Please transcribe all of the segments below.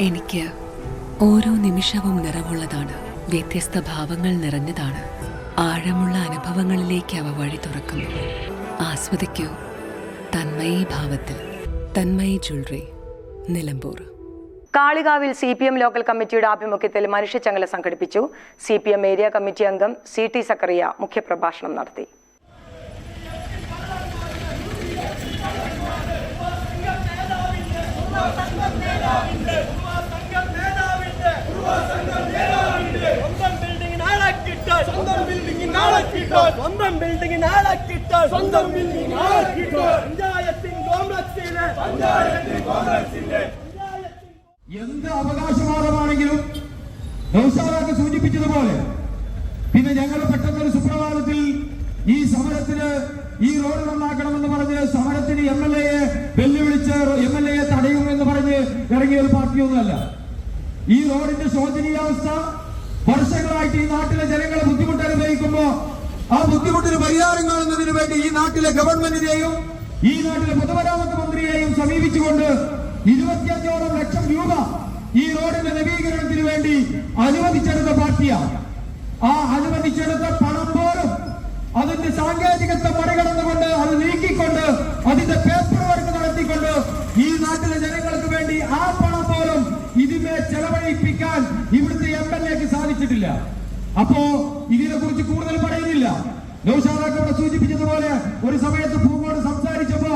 എനിക്ക് ഓരോ നിമിഷവും നിറവുള്ളതാണ്. വ്യത്യസ്ത ഭാവങ്ങൾ നിറഞ്ഞതാണ്. ആഴമുള്ള അനുഭവങ്ങളിലേക്ക് അവ വഴി തുറക്കുന്നു. ആസ്വദിക്കൂ. തന്മയി ഭാവത്തിൽ. തന്മയി ജ്വല്ലറി. നിലമ്പൂർ. കാളികാവിൽ സി പി എം ലോക്കൽ കമ്മിറ്റിയുടെ ആഭിമുഖ്യത്തിൽ മനുഷ്യച്ചങ്ങല സംഘടിപ്പിച്ചു. C P M area committee അംഗം സി ടി സക്കറിയ മുഖ്യപ്രഭാഷണം നടത്തി സ്വന്തം ബിൽഡിംഗിന് ആളാക്കിയിട്ട് സ്വന്തം ബിൽഡിംഗിന് ബിൽഡിംഗ് സ്വന്തം ബിൽഡിംഗിന് ആളാക്കിയിട്ട് സ്വന്തം പഞ്ചായത്തിൻ കോംപ്ലക്സിലെ പഞ്ചായത്തിൻ കോംപ്ലക്സിലെ എന്ത് അവകാശവാദമാണെങ്കിലും നൗഷാദാക്ക് സൂചിപ്പിച്ചതുപോലെ പിന്നെ ഞങ്ങൾ പെട്ടെന്നൊരു സുപ്രഭാതത്തിൽ ഈ സമരത്തിന് ഈ റോഡ് നന്നാക്കണമെന്ന് പറഞ്ഞ് സമരത്തിന് എം എൽ എയെ വെല്ലുവിളിച്ച് എം എൽ എയെ തടയുമെന്ന് പറഞ്ഞ് ഇറങ്ങിയ ഒരു പാർട്ടിയൊന്നുമല്ല. ഈ റോഡിന്റെ ശോചനീയാവസ്ഥ വർഷങ്ങളായിട്ട് ഈ നാട്ടിലെ ജനങ്ങളെ ബുദ്ധിമുട്ട് അനുഭവിക്കുമ്പോ ആ ബുദ്ധിമുട്ടിന് പരിഹാരം കാണുന്നതിന് വേണ്ടി ഈ നാട്ടിലെ ഗവൺമെന്റിനെയും ഈ നാട്ടിലെ പൊതുമരാമത്ത് മന്ത്രിയെയും സമീപിച്ചുകൊണ്ട് ഇരുപത്തിയഞ്ചോളം ലക്ഷം രൂപ ഈ റോഡിന്റെ നവീകരണത്തിന് വേണ്ടി അനുവദിച്ചെടുത്ത പാർട്ടിയാണ്. ആ അനുവദിച്ചെടുത്ത പണം പോലും അതിന്റെ സാങ്കേതികത്വ മറികടന്നുകൊണ്ട് ജനങ്ങൾക്ക് വേണ്ടി ആ പണം പോലും ഇതിമേ ചെലവഴിപ്പിക്കാൻ ഇവിടുത്തെ എം എൽ എക്ക് സാധിച്ചിട്ടില്ല. അപ്പോ ഇതിനെ കുറിച്ച് കൂടുതൽ പറയുന്നില്ല. നൗഷാദാക്ക് സൂചിപ്പിച്ചതുപോലെ ഒരു സമയത്ത് ഭൂമിയോട് സംസാരിച്ചപ്പോ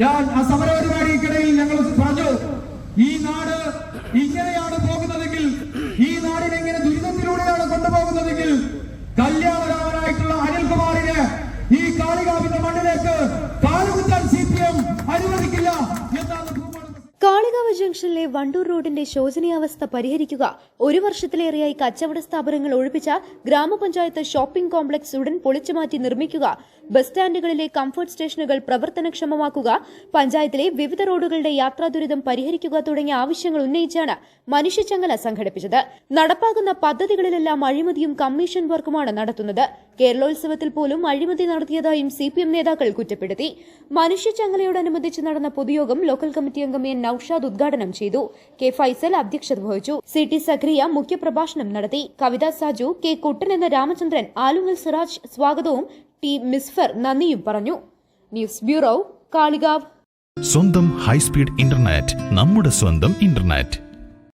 ഞാൻ ആ സമര പരിപാടിക്കിടയിൽ ഞങ്ങൾ പറഞ്ഞു ഈ നാട് ഇങ്ങനെയാണ് പോകുന്നതെങ്കിൽ ഈ നാടിനെ ഇങ്ങനെ ദുരിതത്തിലൂടെയാണ് കൊണ്ടുപോകുന്നതെങ്കിൽ കല്യാണരാമനായിട്ടുള്ള അനിൽകുമാറിനെ ഈ കാളികാവിന്റെ മണ്ണിലേക്ക് ജംഗ്ഷനിലെ വണ്ടൂർ റോഡിന്റെ ശോചനീയാവസ്ഥ പരിഹരിക്കുക. ഒരു വർഷത്തിലേറെയായി കച്ചവട സ്ഥാപനങ്ങൾ ഒഴിപ്പിച്ച ഗ്രാമപഞ്ചായത്ത് ഷോപ്പിംഗ് കോംപ്ലക്സ് ഉടൻ പൊളിച്ചുമാറ്റി നിർമ്മിക്കുക. ബസ് സ്റ്റാൻഡുകളിലെ കംഫർട്ട് സ്റ്റേഷനുകൾ പ്രവർത്തനക്ഷമമാക്കുക. പഞ്ചായത്തിലെ വിവിധ റോഡുകളുടെ യാത്രാ ദുരിതം പരിഹരിക്കുക തുടങ്ങിയ ആവശ്യങ്ങൾ ഉന്നയിച്ചാണ് മനുഷ്യച്ചങ്ങല സംഘടിപ്പിച്ചത്. നടപ്പാക്കുന്ന പദ്ധതികളിലെല്ലാം അഴിമതിയും കമ്മീഷൻ വർക്കുമാണ് നടത്തുന്നത്. കേരളോത്സവത്തിൽ പോലും അഴിമതി നടത്തിയതായും സി പി എം നേതാക്കൾ കുറ്റപ്പെടുത്തി. മനുഷ്യച്ചങ്ങലയോടനുബന്ധിച്ച് നടന്ന പൊതുയോഗം ലോക്കൽ കമ്മിറ്റി അംഗം എൻ. നൌഷാദ് ഉദ്ഘാടനം ചെയ്തു. കെ ഫൈസൽ അധ്യക്ഷത വഹിച്ചു. സി ടി സക്രിയ മുഖ്യപ്രഭാഷണം നടത്തി. കവിത സാജു കെ കുട്ടൻ എന്ന രാമചന്ദ്രൻ ആലുങ്ങൽ സിറാജ് സ്വാഗതവും ടി മിസ്ഫർ നന്ദിയും പറഞ്ഞു. News bureau Kalikavu. സ്വന്തം ഹൈസ്പീഡ് ഇന്റർനെറ്റ് നമ്മുടെ സ്വന്തം ഇന്റർനെറ്റ്.